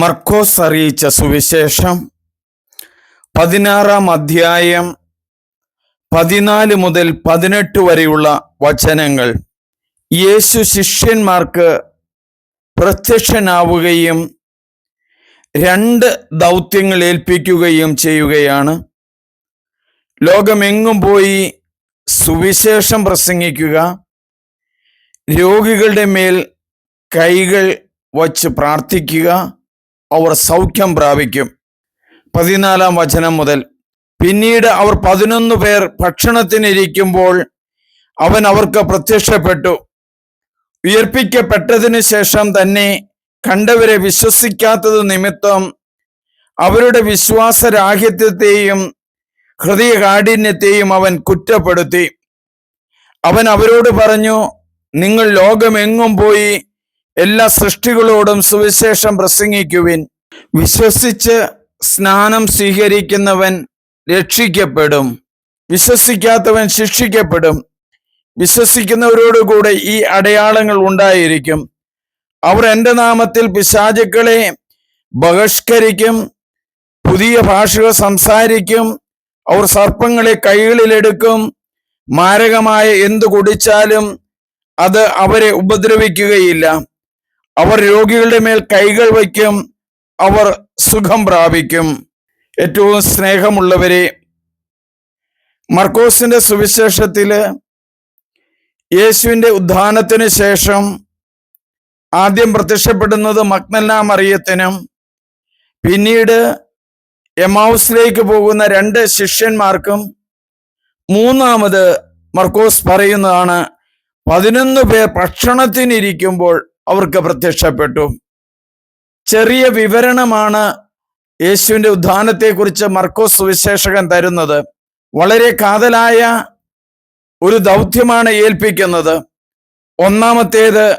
മർക്കോസ് അറിയിച്ച സുവിശേഷം പതിനാറാം അധ്യായം പതിനാല് മുതൽ പതിനെട്ട് വരെയുള്ള വചനങ്ങൾ. യേശു ശിഷ്യന്മാർക്ക് പ്രത്യക്ഷനാവുകയും രണ്ട് ദൗത്യങ്ങൾ ഏൽപ്പിക്കുകയും ചെയ്യുകയാണ്. ലോകമെങ്ങും പോയി സുവിശേഷം പ്രസംഗിക്കുക രോഗികളുടെ മേൽ കൈകൾ വച്ച് പ്രാർത്ഥിക്കുക അവർ സൗഖ്യം പ്രാപിക്കും. പതിനാലാം വചനം മുതൽ പിന്നീട് അവർ പതിനൊന്ന് പേർ ഭക്ഷണത്തിനിരിക്കുമ്പോൾ അവൻ അവർക്ക് പ്രത്യക്ഷപ്പെട്ടു. ഉയർപ്പിക്കപ്പെട്ടതിന് ശേഷം തന്നെ കണ്ടവരെ വിശ്വസിക്കാത്തത് നിമിത്തം അവരുടെ വിശ്വാസരാഹിത്യത്തെയും ഹൃദയകാഠിന്യത്തെയും അവൻ കുറ്റപ്പെടുത്തി. അവൻ അവരോട് പറഞ്ഞു നിങ്ങൾ ലോകമെങ്ങും പോയി എല്ലാ സൃഷ്ടികളോടും സുവിശേഷം പ്രസംഗിക്കുവിൻ. വിശ്വസിച്ച് സ്നാനം സ്വീകരിക്കുന്നവൻ രക്ഷിക്കപ്പെടും. വിശ്വസിക്കാത്തവൻ ശിക്ഷിക്കപ്പെടും. വിശ്വസിക്കുന്നവരോടുകൂടെ ഈ അടയാളങ്ങൾ ഉണ്ടായിരിക്കും. അവർ എന്റെ നാമത്തിൽ പിശാചുക്കളെ ബഹിഷ്കരിക്കും. പുതിയ ഭാഷകൾ സംസാരിക്കും. അവർ സർപ്പങ്ങളെ കൈകളിലെടുക്കും. മാരകമായ എന്തു കുടിച്ചാലും അത് അവരെ ഉപദ്രവിക്കുകയില്ല. അവർ രോഗികളുടെ മേൽ കൈകൾ വയ്ക്കും അവർ സുഖം പ്രാപിക്കും. ഏറ്റവും സ്നേഹമുള്ളവരെ മർക്കോസിന്റെ സുവിശേഷത്തിൽ യേശുവിന്റെ ഉദ്ധാനത്തിന് ശേഷം ആദ്യം പ്രത്യക്ഷപ്പെടുന്നത് മഗ്നല്ല മറിയത്തിനും പിന്നീട് എമൗസിലേക്ക് പോകുന്ന രണ്ട് ശിഷ്യന്മാർക്കും മൂന്നാമത് മർക്കോസ് പറയുന്നതാണ് പതിനൊന്ന് പേർ ഭക്ഷണത്തിനിരിക്കുമ്പോൾ അവർക്ക് പ്രത്യക്ഷപ്പെട്ടു. ചെറിയ വിവരണമാണ് യേശുവിന്റെ ഉദ്ധാനത്തെക്കുറിച്ച് മർക്കോസ് സുവിശേഷകൻ തരുന്നത്. വളരെ കാതലായ ഒരു ദൗത്യമാണ് ഏൽപ്പിക്കുന്നത്. ഒന്നാമത്തേത്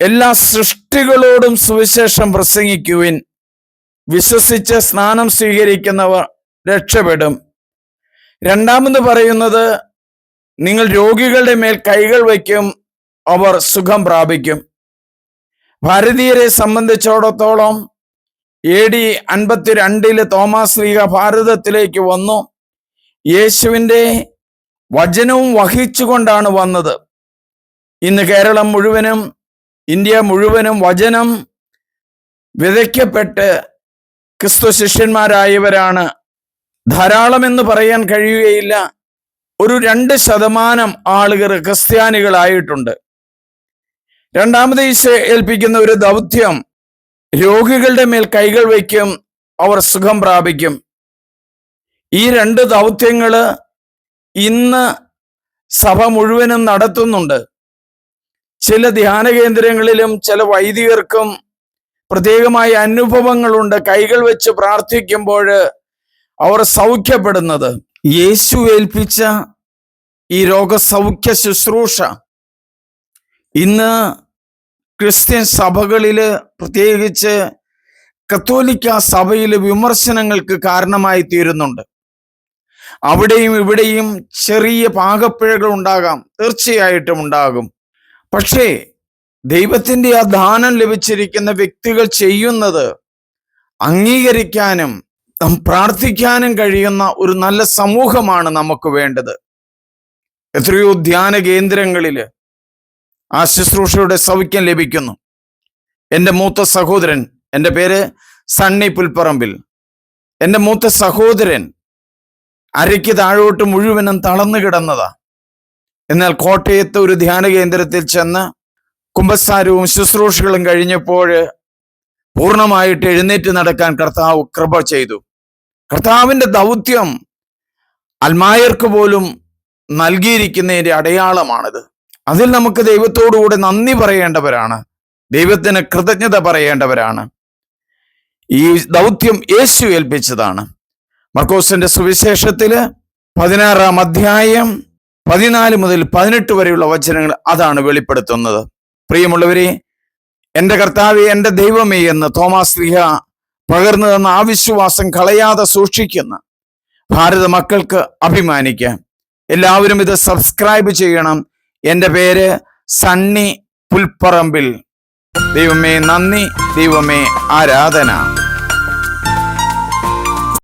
എല്ലാ സൃഷ്ടികളോടും സുവിശേഷം പ്രസംഗിക്കുവിൻ. വിശ്വസിച്ച് സ്നാനം സ്വീകരിക്കുന്നവർ രക്ഷപ്പെടും. രണ്ടാമത് പറയുന്നത് നിങ്ങൾ രോഗികളുടെ മേൽ കൈകൾ വയ്ക്കും അവർ സുഖം പ്രാപിക്കും. ഭാരതീയരെ സംബന്ധിച്ചിടത്തോളം എ ഡി അൻപത്തിരണ്ടിൽ തോമസ് ലീഗ ഭാരതത്തിലേക്ക് വന്നു. യേശുവിന്റെ വചനവും വഹിച്ചുകൊണ്ടാണ് വന്നത്. ഇന്ന് കേരളം മുഴുവനും ഇന്ത്യ മുഴുവനും വചനം വിതയ്ക്കപ്പെട്ട് ക്രിസ്തു ശിഷ്യന്മാരായവരാണ്. ധാരാളം എന്ന് പറയാൻ കഴിയുകയില്ല. ഒരു രണ്ട് ശതമാനം ആളുകൾ ക്രിസ്ത്യാനികളായിട്ടുണ്ട്. രണ്ടാമത് ഈശോ ഏൽപ്പിക്കുന്ന ഒരു ദൗത്യം രോഗികളുടെ മേൽ കൈകൾ വയ്ക്കും അവർ സുഖം പ്രാപിക്കും. ഈ രണ്ട് ദൗത്യങ്ങൾ ഇന്ന് സഭ മുഴുവനും നടത്തുന്നുണ്ട്. ചില ധ്യാന കേന്ദ്രങ്ങളിലും ചില വൈദികർക്കും പ്രത്യേകമായ അനുഭവങ്ങളുണ്ട്. കൈകൾ വെച്ച് പ്രാർത്ഥിക്കുമ്പോൾ അവർ സൗഖ്യപ്പെടുന്നത്. യേശു ഏൽപ്പിച്ച ഈ രോഗസൗഖ്യ ശുശ്രൂഷ ഇന്ന് ക്രിസ്ത്യൻ സഭകളിൽ പ്രത്യേകിച്ച് കത്തോലിക്ക സഭയിൽ വിമർശനങ്ങൾക്ക് കാരണമായി തീരുന്നുണ്ട്. അവിടെയും ഇവിടെയും ചെറിയ പാകപ്പിഴകൾ ഉണ്ടാകാം തീർച്ചയായിട്ടും ഉണ്ടാകും. പക്ഷേ ദൈവത്തിന്റെ ആ ദാനം ലഭിച്ചിരിക്കുന്ന വ്യക്തികൾ ചെയ്യുന്നത് അംഗീകരിക്കാനും പ്രാർത്ഥിക്കാനും കഴിയുന്ന ഒരു നല്ല സമൂഹമാണ് നമുക്ക് വേണ്ടത്. എത്രയോ ധ്യാന കേന്ദ്രങ്ങളിൽ ആ ശുശ്രൂഷയുടെ സൗഖ്യം ലഭിക്കുന്നു. എന്റെ മൂത്ത സഹോദരൻ എന്റെ പേര് സണ്ണി പുൽപ്പറമ്പിൽ. എന്റെ മൂത്ത സഹോദരൻ അരയ്ക്ക് താഴോട്ട് മുഴുവനും തളർന്നു കിടന്നതാ. എന്നാൽ കോട്ടയത്തെ ഒരു ധ്യാന കേന്ദ്രത്തിൽ ചെന്ന് കുംഭസാരവും ശുശ്രൂഷകളും കഴിഞ്ഞപ്പോൾ പൂർണമായിട്ട് എഴുന്നേറ്റ് നടക്കാൻ കർത്താവ് കൃപ ചെയ്തു. കർത്താവിന്റെ ദൗത്യം അൽമായർക്ക് പോലും നൽകിയിരിക്കുന്നതിന്റെ അടയാളമാണിത്. അതിൽ നമുക്ക് ദൈവത്തോടുകൂടെ നന്ദി പറയേണ്ടവരാണ്. ദൈവത്തിന് കൃതജ്ഞത പറയേണ്ടവരാണ്. ഈ ദൗത്യം യേശു ഏൽപ്പിച്ചതാണ്. മർക്കോസിന്റെ സുവിശേഷത്തിൽ പതിനാറാം അധ്യായം പതിനാല് മുതൽ പതിനെട്ട് വരെയുള്ള വചനങ്ങൾ അതാണ് വെളിപ്പെടുത്തുന്നത്. പ്രിയമുള്ളവരെ എന്റെ കർത്താവെ എന്റെ ദൈവമേ എന്ന് തോമസ് ലിഹ പകർന്നു തന്ന ആ വിശ്വാസം കളയാതെ സൂക്ഷിക്കുന്ന ഭാരത മക്കൾക്ക് അഭിമാനിക്കാം. എല്ലാവരും ഇത് സബ്സ്ക്രൈബ് ചെയ്യണം. എന്റെ പേര് സണ്ണി പുൽപ്പറമ്പിൽ. ദൈവമേ നന്ദി ദൈവമേ ആരാധന.